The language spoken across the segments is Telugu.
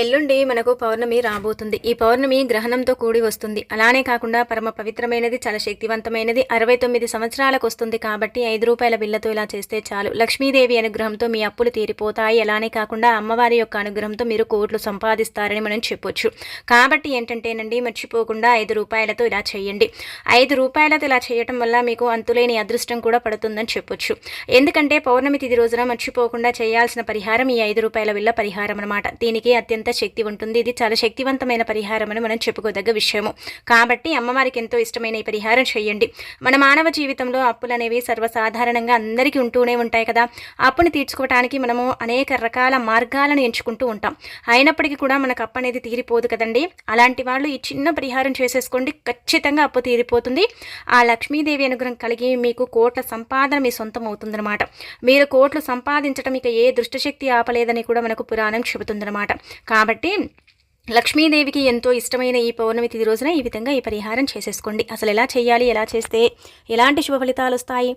ఎల్లుండి మనకు పౌర్ణమి రాబోతుంది. ఈ పౌర్ణమి గ్రహణంతో కూడి వస్తుంది. అలానే కాకుండా పరమ పవిత్రమైనది చాలా శక్తివంతమైనది అరవై తొమ్మిది సంవత్సరాలకు వస్తుంది కాబట్టి ఐదు రూపాయల బిల్లతో ఇలా చేస్తే చాలు. లక్ష్మీదేవి అనుగ్రహంతో మీ అప్పులు తీరిపోతాయి. అలానే కాకుండా అమ్మవారి యొక్క అనుగ్రహంతో మీరు కోట్లు సంపాదిస్తారని మనం చెప్పొచ్చు. కాబట్టి ఏంటంటేనండి మర్చిపోకుండా ఐదు రూపాయలతో ఇలా చేయండి. ఐదు రూపాయలతో ఇలా చేయటం వల్ల మీకు అంతులేని అదృష్టం కూడా పడుతుందని చెప్పొచ్చు. ఎందుకంటే పౌర్ణమి తిది రోజున మర్చిపోకుండా చేయాల్సిన పరిహారం ఈ ఐదు రూపాయల బిల్ల పరిహారం అనమాట దీనికి అత్యంత శక్తి ఉంటుంది. ఇది చాలా శక్తివంతమైన పరిహారం అని మనం చెప్పుకోదగ్గ విషయము. కాబట్టి అమ్మవారికి ఎంతో ఇష్టమైన ఈ పరిహారం చేయండి. మన మానవ జీవితంలో అప్పులు అనేవి సర్వసాధారణంగా అందరికీ ఉంటూనే ఉంటాయి కదా. అప్పుని తీర్చుకోవడానికి మనము అనేక రకాల మార్గాలను ఎంచుకుంటూ ఉంటాం. అయినప్పటికీ కూడా మనకు అప్పు అనేది తీరిపోదు కదండి. అలాంటి వాళ్ళు ఈ చిన్న పరిహారం చేసేసుకోండి. ఖచ్చితంగా అప్పు తీరిపోతుంది. ఆ లక్ష్మీదేవి అనుగ్రహం కలిగి మీకు కోట్ల సంపాదన మీ సొంతం అవుతుందన్నమాట. మీరు కోట్లు సంపాదించడం ఇక ఏ దుష్టశక్తి ఆపలేదని కూడా మనకు పురాణం చెబుతుందన్నమాట. కాబట్టి లక్ష్మీదేవికి ఎంతో ఇష్టమైన ఈ పౌర్ణమి తిథి రోజున ఈ విధంగా ఈ పరిహారం చేసేసుకోండి. అసలు ఎలా చేయాలి ఎలా చేస్తే ఎలాంటి శుభ ఫలితాలు వస్తాయి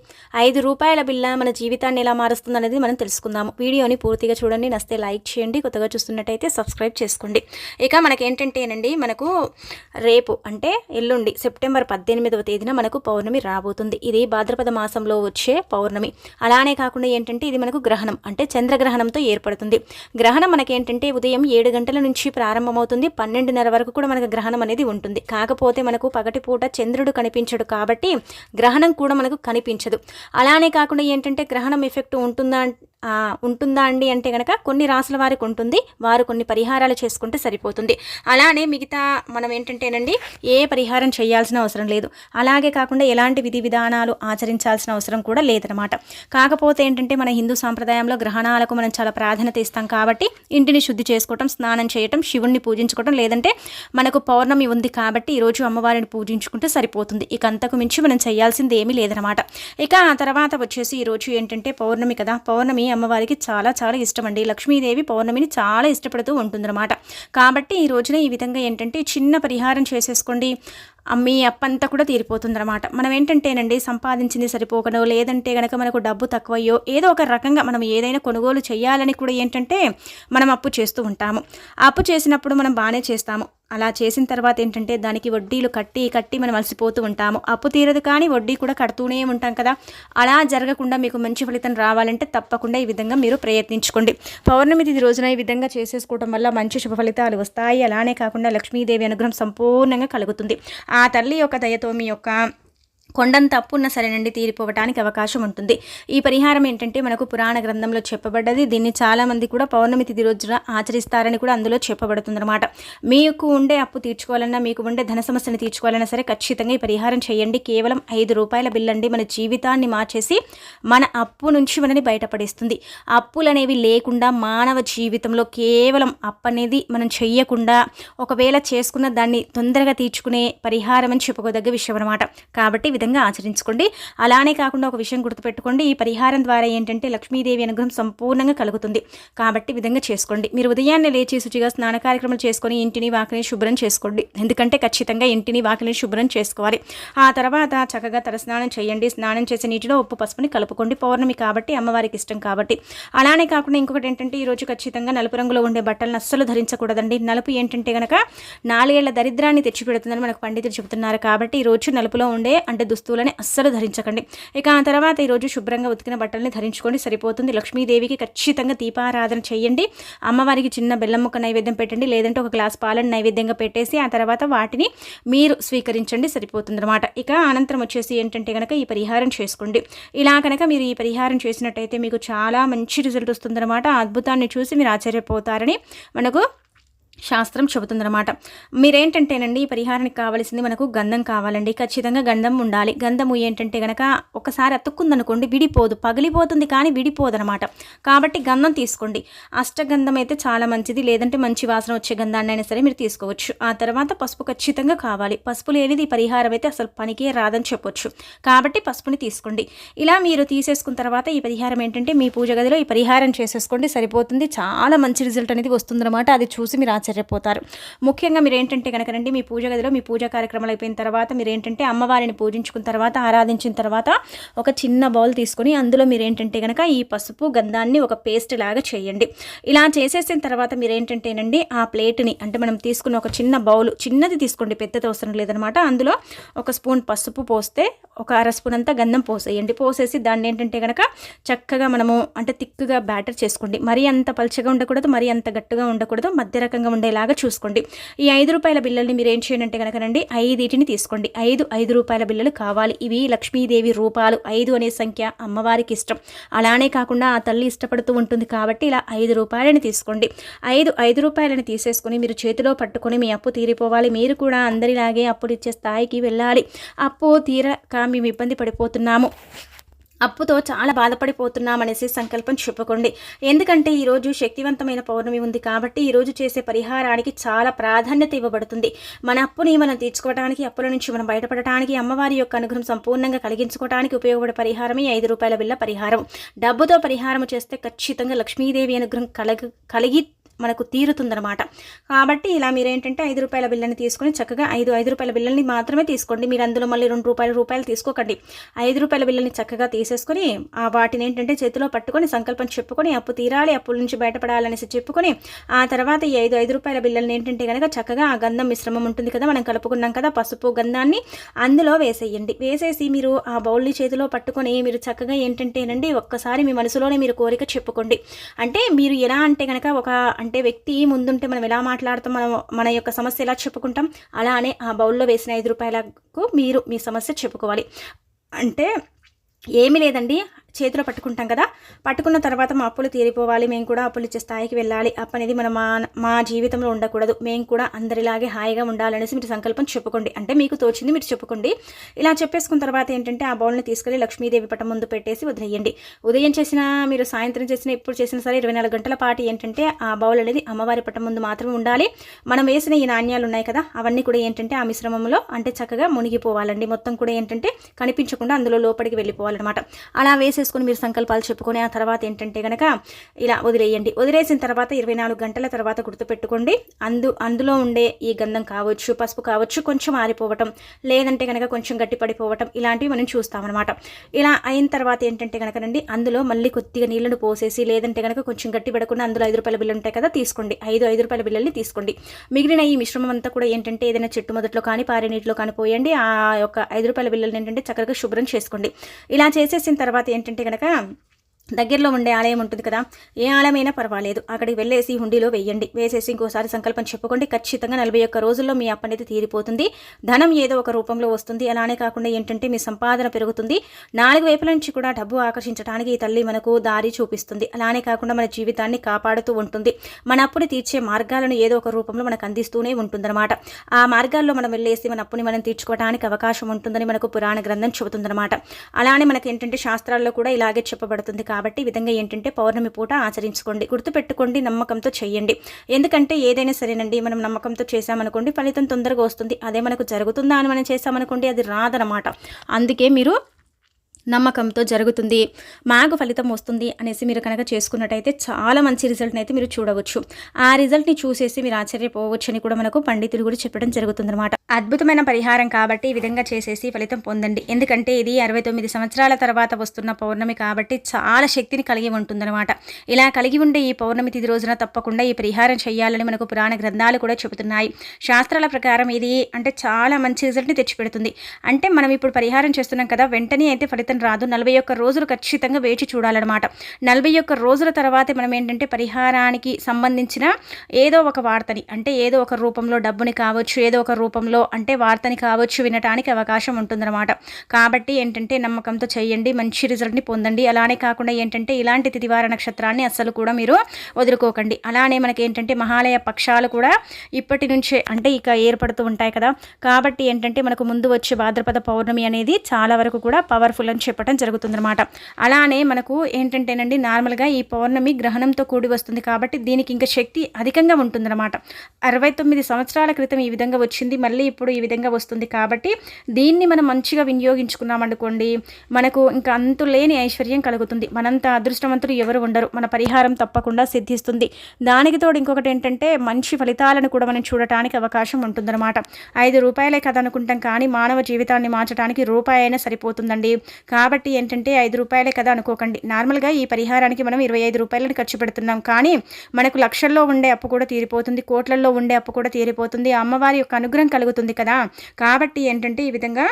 ఐదు రూపాయల బిల్ల మన జీవితాన్ని ఎలా మారుస్తుంది అనేది మనం తెలుసుకుందాము. వీడియోని పూర్తిగా చూడండి నస్తే లైక్ చేయండి కొత్తగా చూస్తున్నట్టయితే సబ్స్క్రైబ్ చేసుకోండి. ఇక మనకేంటంటేనండి మనకు రేపు అంటే ఎల్లుండి సెప్టెంబర్ పద్దెనిమిదవ తేదీన మనకు పౌర్ణమి రాబోతుంది. ఇది భాద్రపద మాసంలో వచ్చే పౌర్ణమి. అలానే కాకుండా ఏంటంటే ఇది మనకు గ్రహణం అంటే చంద్రగ్రహణంతో ఏర్పడుతుంది. గ్రహణం మనకేంటంటే ఉదయం ఏడు గంటల నుంచి ప్రారంభం అవుతుంది పన్నెండున్నర వరకు కూడా మనకు గ్రహణం అనేది ఉంటుంది. కాకపోతే మనకు పగటిపూట చంద్రుడు కనిపించడు కాబట్టి గ్రహణం కూడా మనకు కనిపించదు. అలానే కాకుండా ఏంటంటే గ్రహణం ఎఫెక్ట్ ఉంటుందా ఉంటుందా అండి అంటే కనుక కొన్ని రాసుల వారికి ఉంటుంది. వారు కొన్ని పరిహారాలు చేసుకుంటే సరిపోతుంది. అలానే మిగతా మనం ఏంటంటేనండి ఏ పరిహారం చేయాల్సిన అవసరం లేదు. అలాగే కాకుండా ఎలాంటి విధి విధానాలు ఆచరించాల్సిన అవసరం కూడా లేదనమాట. కాకపోతే ఏంటంటే మన హిందూ సాంప్రదాయంలో గ్రహణాలకు మనం చాలా ప్రాధాన్యత ఇస్తాం కాబట్టి ఇంటిని శుద్ధి చేసుకోవటం స్నానం చేయటం శివుణ్ణి పూజించుకోవటం లేదంటే మనకు పౌర్ణమి ఉంది కాబట్టి ఈరోజు అమ్మవారిని పూజించుకుంటే సరిపోతుంది. ఇక అంతకు మించి మనం చేయాల్సింది ఏమీ లేదనమాట ఇక ఆ తర్వాత వచ్చేసి ఈరోజు ఏంటంటే పౌర్ణమి కదా. పౌర్ణమి అమ్మవారికి చాలా చాలా ఇష్టం అండి లక్ష్మీదేవి పౌర్ణమిని చాలా ఇష్టపడుతూ ఉంటుందన్నమాట. కాబట్టి ఈ రోజున ఈ విధంగా ఏంటంటే చిన్న పరిహారం చేసేసుకోండి. మీ అప్పంతా కూడా తీరిపోతుందన్నమాట. మనం ఏంటంటేనండి సంపాదించింది సరిపోకనో లేదంటే కనుక మనకు డబ్బు తక్కువయ్యో ఏదో ఒక రకంగా మనం ఏదైనా కొనుగోలు చేయాలని కూడా ఏంటంటే మనం అప్పు చేస్తూ ఉంటాము. అప్పు చేసినప్పుడు మనం బాగానే చేస్తాము. అలా చేసిన తర్వాత ఏంటంటే దానికి వడ్డీలు కట్టి కట్టి మనం అలసిపోతూ ఉంటాము. అప్పు తీరదు కానీ వడ్డీ కూడా కడుతూనే ఉంటాం కదా. అలా జరగకుండా మీకు మంచి ఫలితం రావాలంటే తప్పకుండా ఈ విధంగా మీరు ప్రయత్నించుకోండి. పౌర్ణమి తిథి రోజున ఈ విధంగా చేసేసుకోవడం వల్ల మంచి శుభ ఫలితాలు వస్తాయి. అలానే కాకుండా లక్ష్మీదేవి అనుగ్రహం సంపూర్ణంగా కలుగుతుంది. ఆ తల్లి యొక్క దయతో మీ యొక్క కొండంత అప్పు ఉన్నా సరే నుండి తీరిపోవటానికి అవకాశం ఉంటుంది. ఈ పరిహారం ఏంటంటే మనకు పురాణ గ్రంథంలో చెప్పబడ్డది. దీన్ని చాలామంది కూడా పౌర్ణమి తిథి రోజున ఆచరిస్తారని కూడా అందులో చెప్పబడుతుందన్నమాట. మీకు ఉండే అప్పు తీర్చుకోవాలన్నా మీకు ఉండే ధన సమస్యను తీర్చుకోవాలన్నా సరే ఖచ్చితంగా ఈ పరిహారం చేయండి. కేవలం ఐదు రూపాయల బిల్ అండి మన జీవితాన్ని మార్చేసి మన అప్పు నుంచి మనని బయటపడేస్తుంది. అప్పులు అనేవి లేకుండా మానవ జీవితంలో కేవలం అప్పు అనేది మనం చెయ్యకుండా ఒకవేళ చేసుకున్న దాన్ని తొందరగా తీర్చుకునే పరిహారం అని చెప్పుకోదగ్గ విషయం అనమాట కాబట్టి విధంగా ఆచరించుకోండి. అలానే కాకుండా ఒక విషయం గుర్తుపెట్టుకోండి. ఈ పరిహారం ద్వారా ఏంటంటే లక్ష్మీదేవి అనుగ్రహం సంపూర్ణంగా కలుగుతుంది. కాబట్టి విధంగా చేసుకోండి. మీరు ఉదయాన్నే లేచి శుచిగా స్నాన కార్యక్రమాలు చేసుకొని ఇంటిని వాకిని శుభ్రం చేసుకోండి. ఎందుకంటే ఖచ్చితంగా ఇంటిని వాకిని శుభ్రం చేసుకోవాలి. ఆ తర్వాత చక్కగా తలస్నానం చేయండి. స్నానం చేసే నీటిలో ఉప్పు పసుపుని కలుపుకోండి. పౌర్ణమి కాబట్టి అమ్మవారికి ఇష్టం కాబట్టి. అలానే కాకుండా ఇంకొకటి ఏంటంటే ఈరోజు ఖచ్చితంగా నలుపు రంగులో ఉండే బట్టలను అస్సలు ధరించకూడదండి. నలుపు ఏంటంటే కనుక నాలుగేళ్ళ దరిద్రాన్ని తెచ్చిపెడుతుందని మనకు పండితులు చెబుతున్నారు. కాబట్టి ఈరోజు నలుపులో ఉండే అంటే దుస్తువులని అస్సలు ధరించకండి. ఇక ఆ తర్వాత ఈరోజు శుభ్రంగా ఉతికిన బట్టల్ని ధరించుకోండి. సరిపోతుంది. లక్ష్మీదేవికి ఖచ్చితంగా దీపారాధన చేయండి. అమ్మవారికి చిన్న బెల్లం ముక్క నైవేద్యం పెట్టండి. లేదంటే ఒక గ్లాస్ పాలను నైవేద్యంగా పెట్టేసి ఆ తర్వాత వాటిని మీరు స్వీకరించండి. సరిపోతుంది అనమాట ఇక అనంతరం వచ్చేసి ఏంటంటే కనుక ఈ పరిహారం చేసుకోండి. ఇలా కనుక మీరు ఈ పరిహారం చేసినట్టయితే మీకు చాలా మంచి రిజల్ట్ వస్తుందన్నమాట. అద్భుతాన్ని చూసి మీరు ఆశ్చర్యపోతారని మనకు శాస్త్రం చెబుతుందన్నమాట. మీరేంటంటేనండి ఈ పరిహారానికి కావాల్సింది మనకు గంధం కావాలండి. ఖచ్చితంగా గంధం ఉండాలి. గంధము ఏంటంటే గనక ఒకసారి అతుక్కుందనుకోండి విడిపోదు. పగిలిపోతుంది కానీ విడిపోదనమాట కాబట్టి గంధం తీసుకోండి. అష్టగంధం అయితే చాలా మంచిది. లేదంటే మంచి వాసన వచ్చే గంధాన్ని అయినా సరే మీరు తీసుకోవచ్చు. ఆ తర్వాత పసుపు ఖచ్చితంగా కావాలి. పసుపు లేనిది ఈ పరిహారం అయితే అసలు పనికే రాదని చెప్పొచ్చు. కాబట్టి పసుపుని తీసుకోండి. ఇలా మీరు తీసేసుకున్న తర్వాత ఈ పరిహారం ఏంటంటే మీ పూజ గదిలో ఈ పరిహారం చేసేసుకోండి. సరిపోతుంది. చాలా మంచి రిజల్ట్ అనేది వస్తుందన్నమాట. అది చూసి మీరు ఆశ్చర్యపోతారు. ముఖ్యంగా మీరు ఏంటంటే కనుక రండి మీ పూజ గదిలో మీ పూజా కార్యక్రమాలు అయిపోయిన తర్వాత మీరు ఏంటంటే అమ్మవారిని పూజించుకున్న తర్వాత ఆరాధించిన తర్వాత ఒక చిన్న బౌల్ తీసుకొని అందులో మీరు ఏంటంటే కనుక ఈ పసుపు గంధాన్ని ఒక పేస్ట్ లాగా చేయండి. ఇలా చేసేసిన తర్వాత మీరు ఏంటంటేనండి ఆ ప్లేట్ని అంటే మనం తీసుకున్న ఒక చిన్న బౌల్ చిన్నది తీసుకోండి పెద్దది అవసరం లేదనమాట అందులో ఒక స్పూన్ పసుపు పోస్తే ఒక అర స్పూన్ అంతా గంధం పోసేయండి. పోసేసి దాన్ని ఏంటంటే కనుక చక్కగా మనము అంటే తిక్కుగా బ్యాటర్ చేసుకోండి. మరీ అంత పలుచగా ఉండకూడదు మరీ అంత గట్టిగా ఉండకూడదు మధ్య రకంగా ఉండేలాగా చూసుకోండి. ఈ ఐదు రూపాయల బిల్లల్ని మీరు ఏం చేయండి అంటే కనుకనండి ఐదుటిని తీసుకోండి. ఐదు ఐదు రూపాయల బిల్లలు కావాలి. ఇవి లక్ష్మీదేవి రూపాలు. ఐదు అనే సంఖ్య అమ్మవారికి ఇష్టం. అలానే కాకుండా ఆ తల్లి ఇష్టపడుతూ ఉంటుంది కాబట్టి ఇలా ఐదు రూపాయలని తీసుకోండి. ఐదు ఐదు రూపాయలని తీసేసుకొని మీరు చేతిలో పట్టుకొని మీ అప్పు తీరిపోవాలి. మీరు కూడా అందరిలాగే అప్పులు ఇచ్చే స్థాయికి వెళ్ళాలి. అప్పు తీరక మేము ఇబ్బంది పడిపోతున్నాము. అప్పుతో చాలా బాధపడిపోతున్నామనేసి సంకల్పం చెప్పుకోండి. ఎందుకంటే ఈరోజు శక్తివంతమైన పౌర్ణమి ఉంది కాబట్టి ఈరోజు చేసే పరిహారానికి చాలా ప్రాధాన్యత ఇవ్వబడుతుంది. మన అప్పుని మనం తీర్చుకోవడానికి అప్పుల నుంచి మనం బయటపడటానికి అమ్మవారి యొక్క అనుగ్రహం సంపూర్ణంగా కలిగించుకోవడానికి ఉపయోగపడే పరిహారమే ఐదు రూపాయల బిల్ల పరిహారం. డబ్బుతో పరిహారం చేస్తే ఖచ్చితంగా లక్ష్మీదేవి అనుగ్రహం కలగ కలిగి మనకు తీరుతుందనమాట కాబట్టి ఇలా మీరు ఏంటంటే ఐదు రూపాయల బిల్లని తీసుకొని చక్కగా ఐదు ఐదు రూపాయల బిల్లని మాత్రమే తీసుకోండి. మీరు అందులో మళ్ళీ రెండు రూపాయల రూపాయలు తీసుకోకండి. ఐదు రూపాయల బిల్లని చక్కగా తీసేసుకొని ఆ వాటిని ఏంటంటే చేతిలో పట్టుకొని సంకల్పం చెప్పుకొని అప్పు తీరాలి అప్పుల నుంచి బయటపడాలనేసి చెప్పుకొని ఆ తర్వాత ఈ ఐదు ఐదు రూపాయల బిల్లని ఏంటంటే కనుక చక్కగా ఆ గంధం మిశ్రమం ఉంటుంది కదా మనం కలుపుకున్నాం కదా పసుపు గంధాన్ని అందులో వేసేయండి. వేసేసి మీరు ఆ బౌల్ని చేతిలో పట్టుకొని మీరు చక్కగా ఏంటంటేనండి ఒక్కసారి మీ మనసులోనే మీరు కోరిక చెప్పుకోండి. అంటే మీరు ఎలా అంటే కనుక ఒక అంటే వ్యక్తి ముందుంటే మనం ఎలా మాట్లాడతాం మనం మన యొక్క సమస్య ఎలా చెప్పుకుంటాం అలానే ఆ బౌల్లో వేసిన ఐదు రూపాయలకు మీరు మీ సమస్య చెప్పుకోవాలి. అంటే ఏమీ లేదండి. చేతిలో పట్టుకుంటాం కదా? పట్టుకున్న తర్వాత మా అప్పులు తీరిపోవాలి. మేము కూడా అప్పులు ఇచ్చే స్థాయికి వెళ్ళాలి. అప్పు అనేది మన మా మా జీవితంలో ఉండకూడదు. మేము కూడా అందరిలాగే హాయిగా ఉండాలనేసి మీరు సంకల్పం చెప్పుకోండి. అంటే మీకు తోచింది మీరు చెప్పుకోండి. ఇలా చెప్పేసుకున్న తర్వాత ఏంటంటే ఆ బౌల్ని తీసుకెళ్ళి లక్ష్మీదేవి పటం ముందు పెట్టేసి వదిలేయండి. ఉదయం చేసిన మీరు సాయంత్రం చేసిన ఎప్పుడు చేసినా సరే ఇరవై నాలుగు గంటల పాటు ఏంటంటే ఆ బౌల్ అనేది అమ్మవారి పటం ముందు మాత్రమే ఉండాలి. మనం వేసిన ఈ నాణ్యాలు ఉన్నాయి కదా అవన్నీ కూడా ఏంటంటే ఆ మిశ్రమంలో అంటే చక్కగా మునిగిపోవాలండి. మొత్తం కూడా ఏంటంటే కనిపించకుండా అందులో లోపలికి వెళ్ళిపోవాలన్నమాట. అలా వేసే చేసుకుని మీరు సంకల్పాలు చెప్పుకొని ఆ తర్వాత ఏంటంటే కనుక ఇలా వదిలేయండి. వదిలేసిన తర్వాత ఇరవై నాలుగు గంటల తర్వాత గుర్తుపెట్టుకోండి. అందు అందులో ఉండే ఈ గంధం కావచ్చు పసుపు కావచ్చు కొంచెం ఆరిపోవటం లేదంటే కనుక కొంచెం గట్టి పడిపోవటం ఇలాంటివి మనం చూస్తామన్నమాట. ఇలా అయిన తర్వాత ఏంటంటే కనుకనండి అందులో మళ్ళీ కొద్దిగా నీళ్ళను పోసేసి లేదంటే కనుక కొంచెం గట్టి పడకుండా అందులో ఐదు రూపాయల బిల్లు ఉంటాయి కదా తీసుకోండి. ఐదు ఐదు రూపాయల బిల్లల్ని తీసుకోండి. మిగిలిన ఈ మిశ్రమం అంతా కూడా ఏంటంటే ఏదైనా చెట్టు మొదట్లో కానీ పారే నీటిలో కానీ పోయండి. ఆ యొక్క ఐదు రూపాయల బిల్లల్ని ఏంటంటే చక్కగా శుభ్రం చేసుకోండి. ఇలా చేసేసిన తర్వాత ఏంటంటే ఏంటంటే కనుక దగ్గరలో ఉండే ఆలయం ఉంటుంది కదా. ఏ ఆలయమైనా పర్వాలేదు. అక్కడికి వెళ్ళేసి హుండీలో వేయండి వేసేసి ఇంకోసారి సంకల్పం చెప్పుకోండి. ఖచ్చితంగా నలభై ఒక్క రోజుల్లో మీ అప్పనేది తీరిపోతుంది. ధనం ఏదో ఒక రూపంలో వస్తుంది. అలానే కాకుండా ఏంటంటే మీ సంపాదన పెరుగుతుంది. నాలుగు వైపుల నుంచి కూడా డబ్బు ఆకర్షించడానికి ఈ తల్లి మనకు దారి చూపిస్తుంది. అలానే కాకుండా మన జీవితాన్ని కాపాడుతూ ఉంటుంది. మన అప్పుని తీర్చే మార్గాలను ఏదో ఒక రూపంలో మనకు అందిస్తూనే ఉంటుందన్నమాట. ఆ మార్గాల్లో మనం వెళ్ళేసి మన అప్పుని మనం తీర్చుకోవడానికి అవకాశం ఉంటుందని మనకు పురాణ గ్రంథం చెబుతుందన్నమాట. అలానే మనకి ఏంటంటే శాస్త్రాల్లో కూడా ఇలాగే చెప్పబడుతుంది. కాబట్టి ఈ విధంగా ఏంటంటే పౌర్ణమి పూట ఆచరించుకోండి. గుర్తుపెట్టుకోండి నమ్మకంతో చేయండి. ఎందుకంటే ఏదైనా సరేనండి మనం నమ్మకంతో చేసామనుకోండి ఫలితం తొందరగా వస్తుంది. అదే మనకు జరుగుతుందా అని మనం చేసామనుకోండి అది రాదనమాట అందుకే మీరు నమ్మకంతో జరుగుతుంది. మాకు ఫలితం వస్తుంది అనేసి మీరు కనుక చేసుకున్నట్టయితే చాలా మంచి రిజల్ట్ని అయితే మీరు చూడవచ్చు. ఆ రిజల్ట్ని చూసేసి మీరు ఆశ్చర్యపోవచ్చు అని కూడా మనకు పండితులు కూడా చెప్పడం జరుగుతుందన్నమాట. అద్భుతమైన పరిహారం కాబట్టి ఈ విధంగా చేసేసి ఫలితం పొందండి. ఎందుకంటే ఇది అరవై తొమ్మిది సంవత్సరాల తర్వాత వస్తున్న పౌర్ణమి కాబట్టి చాలా శక్తిని కలిగి ఉంటుందన్నమాట. ఇలా కలిగి ఉండే ఈ పౌర్ణమి తిది రోజున తప్పకుండా ఈ పరిహారం చేయాలని మనకు పురాణ గ్రంథాలు కూడా చెబుతున్నాయి. శాస్త్రాల ప్రకారం ఇది అంటే చాలా మంచి రిజల్ట్ని తెచ్చిపెడుతుంది. అంటే మనం ఇప్పుడు పరిహారం చేస్తున్నాం కదా వెంటనే అయితే ఫలితం ఫలితం రాదు. నలభై ఒక్క రోజులు ఖచ్చితంగా వేచి చూడాలన్నమాట. నలభై ఒక్క రోజుల తర్వాతే మనం ఏంటంటే పరిహారానికి సంబంధించిన ఏదో ఒక వార్తని అంటే ఏదో ఒక రూపంలో డబ్బుని కావచ్చు ఏదో ఒక రూపంలో అంటే వార్తని కావచ్చు వినటానికి అవకాశం ఉంటుందన్నమాట. కాబట్టి ఏంటంటే నమ్మకంతో చేయండి మంచి రిజల్ట్ని పొందండి. అలానే కాకుండా ఏంటంటే ఇలాంటి తిదివార నక్షత్రాన్ని అస్సలు కూడా మీరు వదులుకోకండి. అలానే మనకి ఏంటంటే మహాలయ పక్షాలు కూడా ఇప్పటి నుంచే అంటే ఇక ఏర్పడుతూ ఉంటాయి కదా. కాబట్టి ఏంటంటే మనకు ముందు వచ్చే భాద్రపద పౌర్ణమి అనేది చాలా వరకు కూడా పవర్ఫుల్ అని చెప్పడం జరుగుతుందన్నమాట. అలానే మనకు ఏంటంటేనండి నార్మల్గా ఈ పౌర్ణమి గ్రహణంతో కూడి వస్తుంది కాబట్టి దీనికి ఇంకా శక్తి అధికంగా ఉంటుందన్నమాట. అరవై తొమ్మిది సంవత్సరాల క్రితం ఈ విధంగా వచ్చింది మళ్ళీ ఇప్పుడు ఈ విధంగా వస్తుంది కాబట్టి దీన్ని మనం మంచిగా వినియోగించుకున్నామనుకోండి మనకు ఇంకా అంతు లేని ఐశ్వర్యం కలుగుతుంది. మనంత అదృష్టవంతులు ఎవరు ఉండరు మన పరిహారం తప్పకుండా సిద్ధిస్తుంది. దానికి తోడు ఇంకొకటి ఏంటంటే మంచి ఫలితాలను కూడా మనం చూడటానికి అవకాశం ఉంటుందన్నమాట. ఐదు రూపాయలే కదా అనుకుంటాం కానీ మానవ జీవితాన్ని మార్చడానికి రూపాయి అయినా సరిపోతుందండి. కాబట్టి ఏంటంటే ఐదు రూపాయలే కదా అనుకోకండి. నార్మల్గా ఈ పరిహారానికి మనం ఇరవై ఐదు రూపాయలను ఖర్చు పెడుతున్నాం. కానీ మనకు లక్షల్లో ఉండే అప్పు కూడా తీరిపోతుంది. కోట్లల్లో ఉండే అప్పు కూడా తీరిపోతుంది. అమ్మవారి యొక్క అనుగ్రహం కలుగుతుంది కదా. కాబట్టి ఏంటంటే ఈ విధంగా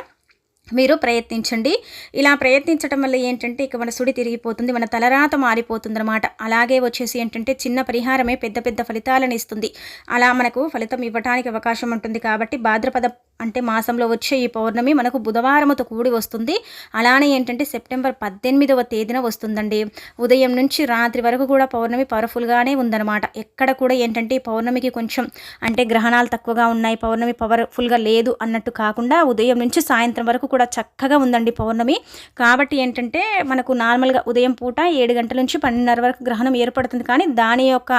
మీరు ప్రయత్నించండి. ఇలా ప్రయత్నించడం వల్ల ఏంటంటే ఇక మన సుడి తిరిగిపోతుంది. మన తలరాత మారిపోతుంది అనమాట అలాగే వచ్చేసి ఏంటంటే చిన్న పరిహారమే పెద్ద పెద్ద ఫలితాలను ఇస్తుంది. అలా మనకు ఫలితం ఇవ్వడానికి అవకాశం ఉంటుంది కాబట్టి భాద్రపద అంటే మాసంలో వచ్చే ఈ పౌర్ణమి మనకు బుధవారముతో కూడి వస్తుంది. అలానే ఏంటంటే సెప్టెంబర్ పద్దెనిమిదవ తేదీన వస్తుందండి. ఉదయం నుంచి రాత్రి వరకు కూడా పౌర్ణమి పవర్ఫుల్గానే ఉందన్నమాట. ఎక్కడ కూడా ఏంటంటే ఈ పౌర్ణమికి కొంచెం అంటే గ్రహణాలు తక్కువగా ఉన్నాయి పౌర్ణమి పవర్ఫుల్గా లేదు అన్నట్టు కాకుండా ఉదయం నుంచి సాయంత్రం వరకు కూడా చక్కగా ఉందండి పౌర్ణమి. కాబట్టి ఏంటంటే మనకు నార్మల్గా ఉదయం పూట ఏడు గంటల నుంచి పన్నెండున్నర వరకు గ్రహణం ఏర్పడుతుంది. కానీ దాని యొక్క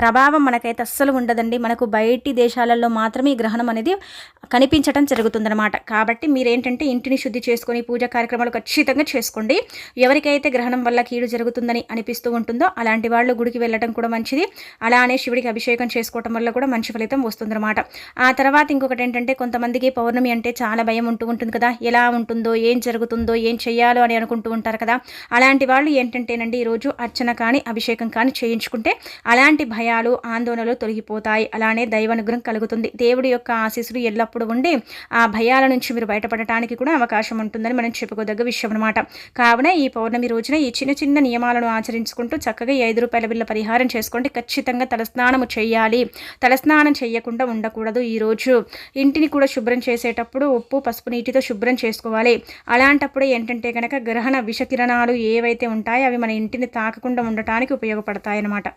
ప్రభావం మనకైతే అస్సలు ఉండదండి. మనకు బయటి దేశాలలో మాత్రమే ఈ గ్రహణం అనేది కనిపించడం జరుగుతుందన్నమాట. కాబట్టి మీరేంటంటే ఇంటిని శుద్ధి చేసుకొని పూజా కార్యక్రమాలు ఖచ్చితంగా చేసుకోండి. ఎవరికైతే గ్రహణం వల్ల కీడు జరుగుతుందని అనిపిస్తూ ఉంటుందో అలాంటి వాళ్ళు గుడికి వెళ్ళడం కూడా మంచిది. అలానే శివుడికి అభిషేకం చేసుకోవటం వల్ల కూడా మంచి ఫలితం వస్తుందన్నమాట. ఆ తర్వాత ఇంకొకటి ఏంటంటే కొంతమందికి పౌర్ణమి అంటే చాలా భయం ఉంటూ ఉంటుంది కదా. ఎలా ఉంటుందో ఏం జరుగుతుందో ఏం చేయాలో అని అనుకుంటూ ఉంటారు కదా. అలాంటి వాళ్ళు ఏంటంటేనండి ఈరోజు అర్చన కానీ అభిషేకం కానీ చేయించుకుంటే అలాంటి భయాలు ఆందోళనలు తొలగిపోతాయి. అలానే దైవానుగ్రహం కలుగుతుంది. దేవుడి యొక్క ఆశీస్సులు ఎల్లప్పుడూ ఉండి ఆ భయాల నుంచి మీరు బయటపడటానికి కూడా అవకాశం ఉంటుందని మనం చెప్పుకోదగ్గ విషయం అనమాట కావున ఈ పౌర్ణమి రోజున ఈ చిన్న చిన్న నియమాలను ఆచరించుకుంటూ చక్కగా ఈ ఐదు రూపాయల బిల్ల పరిహారం చేసుకోండి ఖచ్చితంగా తలస్నానము చేయాలి. తలస్నానం చేయకుండా ఉండకూడదు ఈరోజు ఇంటిని కూడా శుభ్రం చేసేటప్పుడు ఉప్పు పసుపు నీటితో శుభ్రం చేసుకోవాలి. అలాంటప్పుడు ఏంటంటే కనుక గ్రహణ విషకిరణాలు ఏవైతే ఉంటాయో అవి మన ఇంటిని తాకకుండా ఉండటానికి ఉపయోగపడతాయి అన్నమాట